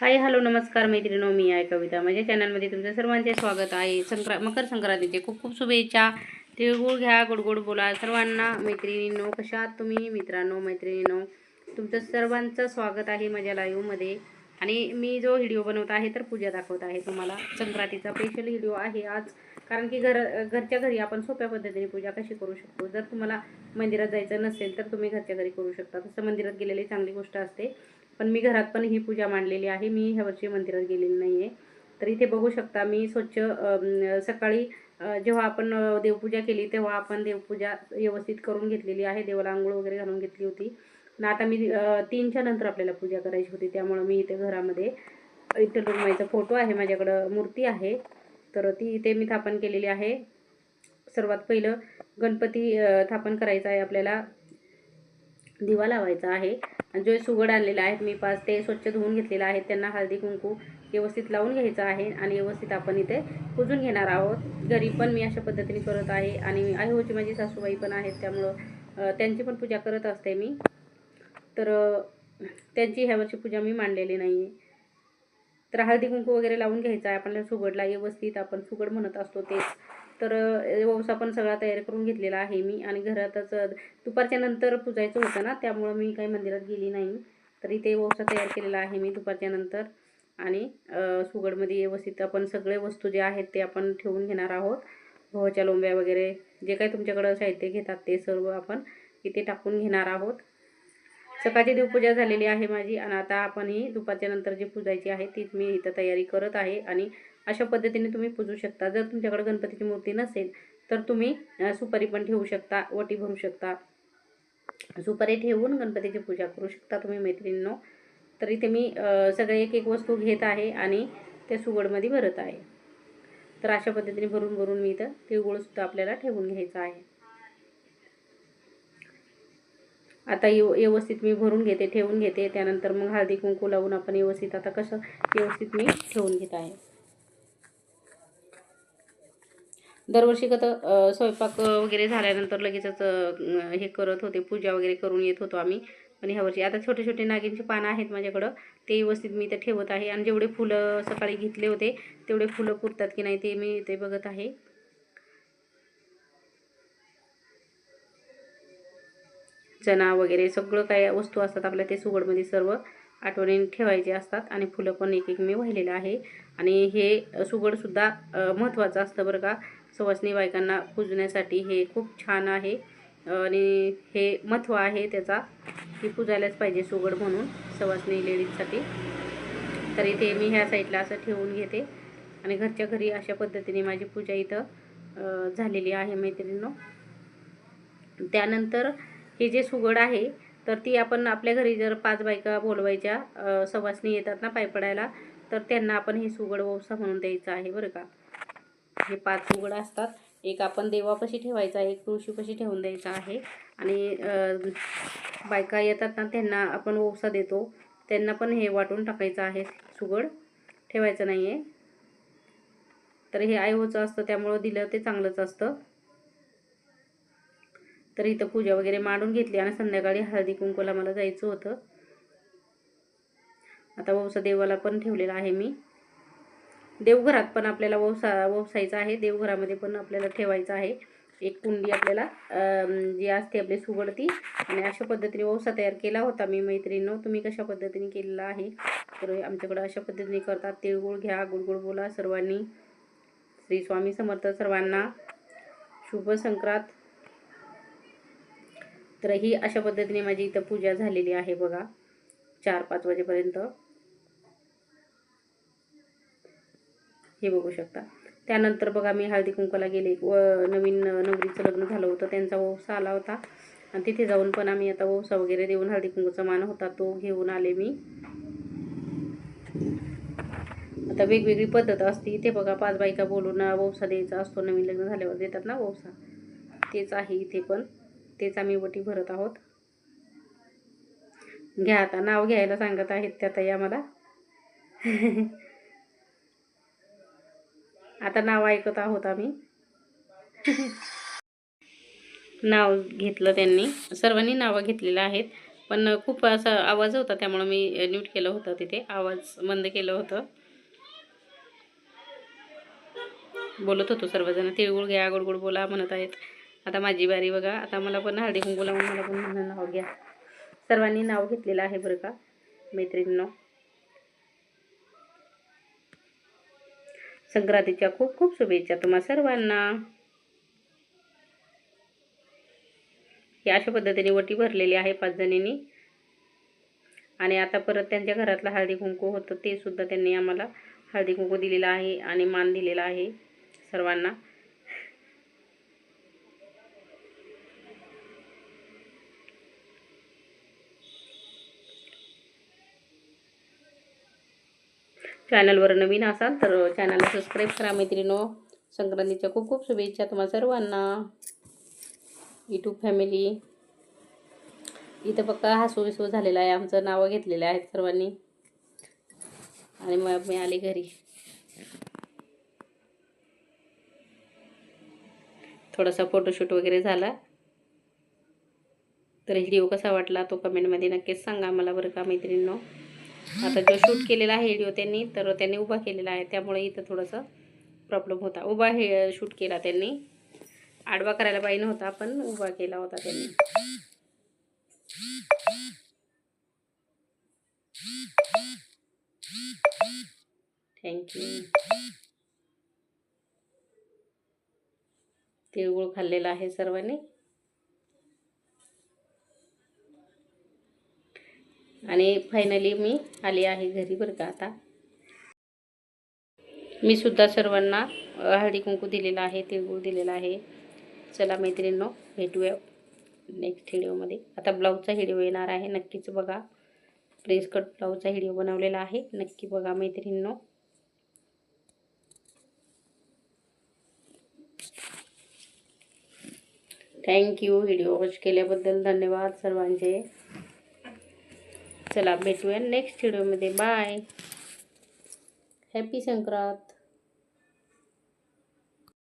Hi hello नमस्कार मैत्रिणो मी आहे कविता. माझ्या चॅनलमध्ये तुमचं सर्वांचे स्वागत आहे. संक्रा मकर संक्रांतीचे खूप खूप शुभेच्छा. तिळगुळ घ्या गोड गोड बोला. सर्वांना मैत्रिणींनो कशा आहात तुम्ही? मित्रांनो मैत्रिणींनो तुमचं सर्वांचं स्वागत आहे माझ्या लाईव्हमध्ये आणि मी जो व्हिडिओ बनवत आहे तर पूजा दाखवत आहे तुम्हाला. संक्रांतीचा स्पेशल व्हिडिओ आहे आज. कारण की घर घरच्या घरी आपण सोप्या पद्धतीने पूजा कशी करू शकतो? जर तुम्हाला मंदिरात जायचं नसेल तर तुम्ही घरच्या घरी करू शकता. तसं मंदिरात गेलेली चांगली गोष्ट असते. पण मी घरात पण ही पूजा मांडलेली आहे. मी ह्या वर्षी मंदिरात गेलेली नाही आहे तर इथे बघू शकता मी स्वच्छ सकाळी जेव्हा आपण देवपूजा केली तेव्हा आपण देवपूजा व्यवस्थित करून घेतलेली आहे. देवाला आंघोळ वगैरे घालून घेतली होती. आणि आता मी तीनच्या नंतर आपल्याला पूजा करायची होती. त्यामुळं मी इथे घरामध्ये इथे रुक्माईचा फोटो आहे. माझ्याकडं मूर्ती आहे. तर ती इथे मी थापन केलेली आहे. सर्वात पहिलं गणपती थापन करायचं आहे आपल्याला. दिवा लावायचा आहे. आणि जे सुगड आणलेले आहेत मी पाच ते स्वच्छ धुवून घेतलेले आहेत त्यांना हळदी कुंकू व्यवस्थित लावून घ्यायचं आहे आणि व्यवस्थित आपण इथे पुजून घेणार आहोत. घरी पण मी अशा पद्धतीने करत आहे आणि आईहोची माझी सासूबाई पण आहेत त्यामुळं त्यांची पण पूजा करत असते मी. तर त्यांची ह्या वर्षी पूजा मी मांडलेली नाही आहे तर हळदी कुंकू वगैरे लावून घ्यायचा आहे. आपण सुगडला व्यवस्थित आपण सुगड म्हणत असतो तेच. तर ओवसा पण सगळा तयार करून घेतलेला आहे मी. आणि घरातच दुपारच्या नंतर पूजायचं होतं ना त्यामुळं मी काही मंदिरात गेली नाही. तर इथे ओवसा तयार केलेला आहे मी दुपारच्या नंतर. आणि सुगडमध्ये व्यवस्थित आपण सगळे वस्तू जे आहेत ते आपण ठेवून घेणार आहोत. गव्हाच्या लोंब्या वगैरे जे काही तुमच्याकडं साहित्य घेतात ते सर्व आपण इथे टाकून घेणार आहोत. सकाळची देवपूजा झालेली आहे माझी. आणि आता आपण ही दुपारच्या नंतर जी पूजायची आहे तीच मी इथं तयारी करत आहे. आणि अशा पद्धतीने तुम्ही पूजू शकता. जर तुमच्याकडे गणपतीची मूर्ती नसेल तर तुम्ही सुपारी पण ठेवू शकता वटी भरू शकता. सुपारी ठेवून गणपतीची पूजा करू शकता तुम्ही मैत्रिणींनो. तर इथे मी सगळे एक एक वस्तू घेत आहे आणि त्या सुगडमध्ये भरत आहे. तर अशा पद्धतीने भरून भरून मी इथं तिळगुळसुद्धा आपल्याला ठेवून घ्यायचा आहे. आता व्यव व्यवस्थित मी भरून घेते ठेवून घेते. त्यानंतर मग हळदी कुंकू लावून आपण व्यवस्थित आता कसं व्यवस्थित मी ठेवून घेत आहे. दरवर्षी कसं स्वयंपाक वगैरे झाल्यानंतर लगेचच हे करत होते पूजा वगैरे करून येत होतो आम्ही. पण ह्या वर्षी आता छोटे छोटे नागिनची पानं आहेत माझ्याकडं ते व्यवस्थित मी इथं ठेवत आहे. आणि जेवढे फुलं सकाळी घेतले होते तेवढे फुलं पुरतात की नाही ते मी ते बघत आहे. चणा वगैरे सगळं काय वस्तू असतात आपल्या ते सुगडमध्ये सर्व आठवणीने ठेवायचे असतात आणि फुलं पण एक एक मी वाहिलेलं आहे. आणि हे सुगडसुद्धा महत्त्वाचं असतं बरं का. सवासनी बायकांना पूजण्यासाठी हे खूप छान आहे. आणि हे महत्त्व आहे त्याचा की पूजायलाच पाहिजे सुगड म्हणून सवासनी लेडीजसाठी. तर इथे मी ह्या साईडला असं ठेवून घेते. आणि घरच्या घरी अशा पद्धतीने माझी पूजा इथं झालेली आहे मैत्रिणींनो. त्यानंतर हे जे सुगड आहे तर ती आपण आपल्या घरी जर पाच बायका बोलवायच्या सवासनी येतात ना पाय पडायला तर त्यांना आपण हे सुगड वौसा म्हणून द्यायचं आहे बरं का. हे पाच सुगड असतात. एक आपण देवापाशी ठेवायचा एक तुळशीपाशी ठेवून द्यायचा आहे. आणि बायका येतात ना त्यांना आपण ओसा देतो. त्यांना पण हे वाटून टाकायचं आहे. सुगड ठेवायचं नाही आहे तर हे आईहोचं असतं त्यामुळं दिलं ते चांगलंच असतं. तर इथं पूजा वगैरे मांडून घेतली आणि संध्याकाळी हळदी कुंकूला मला जायचं होतं. आता वौसा देवाला पण ठेवलेला आहे मी. देवघरात पण आपल्याला वौसा वौसायचा आहे. देवघरामध्ये पण आपल्याला ठेवायचं आहे. एक कुंडी आपल्याला जी असते आपली सुगडती. आणि अशा पद्धतीने वौसा तयार केला होता मी मैत्रिणीनं. तुम्ही कशा पद्धतीने केलेला आहे? तर आमच्याकडं अशा पद्धतीने करतात. तिळगुळ घ्या गुळगुळ बोला सर्वांनी. श्री स्वामी समर्थ सर्वांना शुभ संक्रांत. तर ही अशा पद्धतीने माझी इथं पूजा झालेली आहे बघा. चार पाच वाजेपर्यंत. हे बघू शकता. त्यानंतर बघा मी हळदी कुंकूला गेले. व नवीन नवरीचं लग्न झालं होतं. त्यांचा वौसा आला होता. आणि तिथे जाऊन पण आम्ही आता वौसा वगैरे देऊन हळदी कुंकूचा मान होता तो घेऊन आले मी. आता वेगवेगळी पद्धत असते. इथे बघा पाच बायका बोलून वौसा द्यायचा असतो. नवीन लग्न झाल्यावर देतात ना वौसा. तेच आहे इथे पण. तेच आम्ही वटी भरत आहोत. घ्या आता. नाव घ्यायला सांगत आहेत त्या ताई आम्हाला. आता नाव ऐकत आहोत आम्ही. नाव घेतलं त्यांनी. सर्वांनी नावं घेतलेलं आहेत. पण खूप असा आवाज होता त्यामुळं मी न्यूट केलं होतं तिथे. आवाज बंद केलं होतं. बोलत होतो सर्वजण. तिळगुळ घ्या गुडगुड बोला म्हणत आहेत. आता माझी बारी बघा. आता मला पण हळदी कुंकू लावून मला पण म्हणून नाव घ्या. सर्वांनी नाव घेतलेलं आहे बरं का मैत्रिणींनो. संक्रांतीच्या खूप खूप शुभेच्छा तुम्हा सर्वांना. हे अशा पद्धतीने वटी भरलेली आहे पाच जणींनी. आणि आता परत त्यांच्या घरातलं हळदी कुंकू होतं ते सुद्धा त्यांनी आम्हाला हळदी कुंकू दिलेला आहे आणि मान दिलेला आहे सर्वांना. चॅनलवर नवीन असाल तर चॅनलला सबस्क्राईब करा मैत्रिणो संक्रांतीच्या खूप खूप शुभेच्छा तुम्हा सर्वांना. यूट्यूब फॅमिली इथं पक्का हसू विसू झालेला आहे. आमचं नावं घेतलेले आहेत सर्वांनी. आणि मग मी आले घरी. थोडासा फोटोशूट वगैरे झाला. तर व्हिडिओ कसा वाटला तो कमेंटमध्ये नक्कीच सांगा मला बरं का मैत्रिणींनो. आता जो शूट केलेला आहे व्हिडिओ त्यांनी तर त्यांनी उभा केलेला आहे. त्यामुळे इथं थोडंसं प्रॉब्लेम होता. उभा हे शूट केला त्यांनी. आडवा करायला पाहिजे नव्हता पण उभा केला होता त्यांनी. थँक्यू तिळगुळ खाल्लेला आहे सर्वांनी. आणि फायनली मी आली आहे घरी बरं का आता. मी सुद्धा सर्वांना हळदी कुंकू दिलेला आहे तिळगुळ दिलेला आहे. चला मैत्रिणींनो भेटूया नेक्स्ट व्हिडिओमध्ये आता ब्लाऊजचा व्हिडिओ येणार आहे नक्कीच बघा. प्रेस कट ब्लाऊजचा व्हिडिओ बनवलेला आहे नक्की बघा मैत्रिणींनो. थँक्यू व्हिडिओ वॉच केल्याबद्दल धन्यवाद सर्वांचे. चला भेटूया नेक्स्ट व्हिडिओमध्ये बाय हॅपी संक्रांत